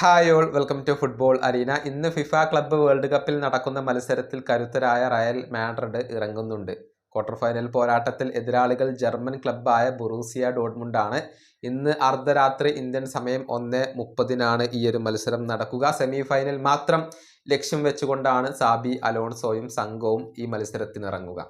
Hi all welcome to football arena ഇന്ന് FIFA club world കപ്പിൽ നടക്കുന്ന മത്സരത്തിൽ കരുത്തരായ റയൽ മാഡ്രിഡ് ഇറങ്ങുന്നുണ്ട്. ക്വാർട്ടർ ഫൈനൽ പോരാട്ടത്തിൽ എതിരാളികൾ ജർമ്മൻ ക്ലബ്ബായ ബുറൂസിയ ഡോട്ട്മുണ്ടാണ് ഇന്ന് അർദ്ധരാത്രി ഇന്ത്യൻ സമയം ഒന്ന് മുപ്പതിനാണ് ഈ ഒരു മത്സരം നടക്കുക. സെമി ഫൈനൽ മാത്രം ലക്ഷ്യം വെച്ചുകൊണ്ടാണ് സാബി അലോൺസോയും സംഘവും ഈ മത്സരത്തിനിറങ്ങുക.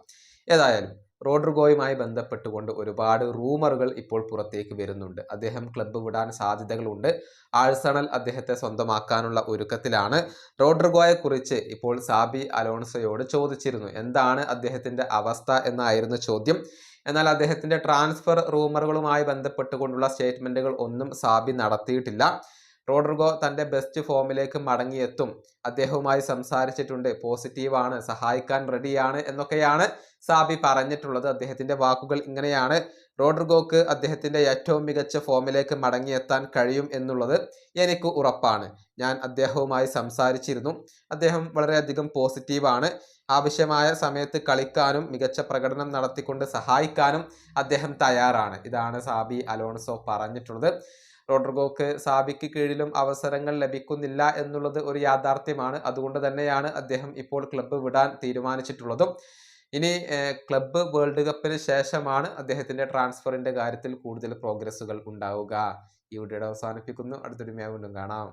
ഏതായാലും റോഡ്രിഗോയുമായി ബന്ധപ്പെട്ടുകൊണ്ട് ഒരുപാട് റൂമറുകൾ ഇപ്പോൾ പുറത്തേക്ക് വരുന്നുണ്ട്. അദ്ദേഹം ക്ലബ്ബ് വിടാൻ സാധ്യതകളുണ്ട്. ആഴ്സണൽ അദ്ദേഹത്തെ സ്വന്തമാക്കാനുള്ള ഒരുക്കത്തിലാണ്. റോഡ്രിഗോയെ കുറിച്ച് ഇപ്പോൾ സാബി അലോൺസോയോട് ചോദിച്ചിരുന്നു. എന്താണ് അദ്ദേഹത്തിന്റെ അവസ്ഥ എന്നായിരുന്നു ചോദ്യം. എന്നാൽ അദ്ദേഹത്തിന്റെ ട്രാൻസ്ഫർ റൂമറുകളുമായി ബന്ധപ്പെട്ടുകൊണ്ടുള്ള സ്റ്റേറ്റ്മെന്റുകൾ ഒന്നും സാബി നടത്തിയിട്ടില്ല. റോഡ്രിഗോ തന്റെ ബെസ്റ്റ് ഫോമിലേക്ക് മടങ്ങിയെത്തും. അദ്ദേഹവുമായി സംസാരിച്ചിട്ടുണ്ട്. പോസിറ്റീവാണ് സഹായിക്കാൻ റെഡിയാണ് എന്നൊക്കെയാണ് സാബി പറഞ്ഞിട്ടുള്ളത് അദ്ദേഹത്തിന്റെ വാക്കുകൾ ഇങ്ങനെയാണ്. റോഡർഗോക്ക് അദ്ദേഹത്തിന്റെ ഏറ്റവും മികച്ച ഫോമിലേക്ക് മടങ്ങിയെത്താൻ കഴിയും എന്നുള്ളത് എനിക്ക് ഉറപ്പാണ്. ഞാൻ അദ്ദേഹവുമായി സംസാരിച്ചിരുന്നു. അദ്ദേഹം വളരെയധികം പോസിറ്റീവാണ്. ആവശ്യമായ സമയത്ത് കളിക്കാനും മികച്ച പ്രകടനം നടത്തിക്കൊണ്ട് സഹായിക്കാനും അദ്ദേഹം തയ്യാറാണ്. ഇതാണ് സാബി അലോൺസോ പറഞ്ഞിട്ടുള്ളത്. റോഡർഗോക്ക് സാബിക്ക് കീഴിലും അവസരങ്ങൾ ലഭിക്കുന്നില്ല എന്നുള്ളത് ഒരു യാഥാർത്ഥ്യമാണ്. അതുകൊണ്ട് തന്നെയാണ് അദ്ദേഹം ഇപ്പോൾ ക്ലബ്ബ് വിടാൻ തീരുമാനിച്ചിട്ടുള്ളതും. ഇനി ക്ലബ്ബ് വേൾഡ് കപ്പിന് ശേഷമാണ് അദ്ദേഹത്തിന്റെ ട്രാൻസ്ഫറിന്റെ കാര്യത്തിൽ കൂടുതൽ പ്രോഗ്രസ്സുകൾ ഉണ്ടാവുക. ഈ വീഡിയോയുടെ അവസാനിപ്പിക്കുന്നു. അടുത്തൊരു മേ വീണ്ടും കാണാം.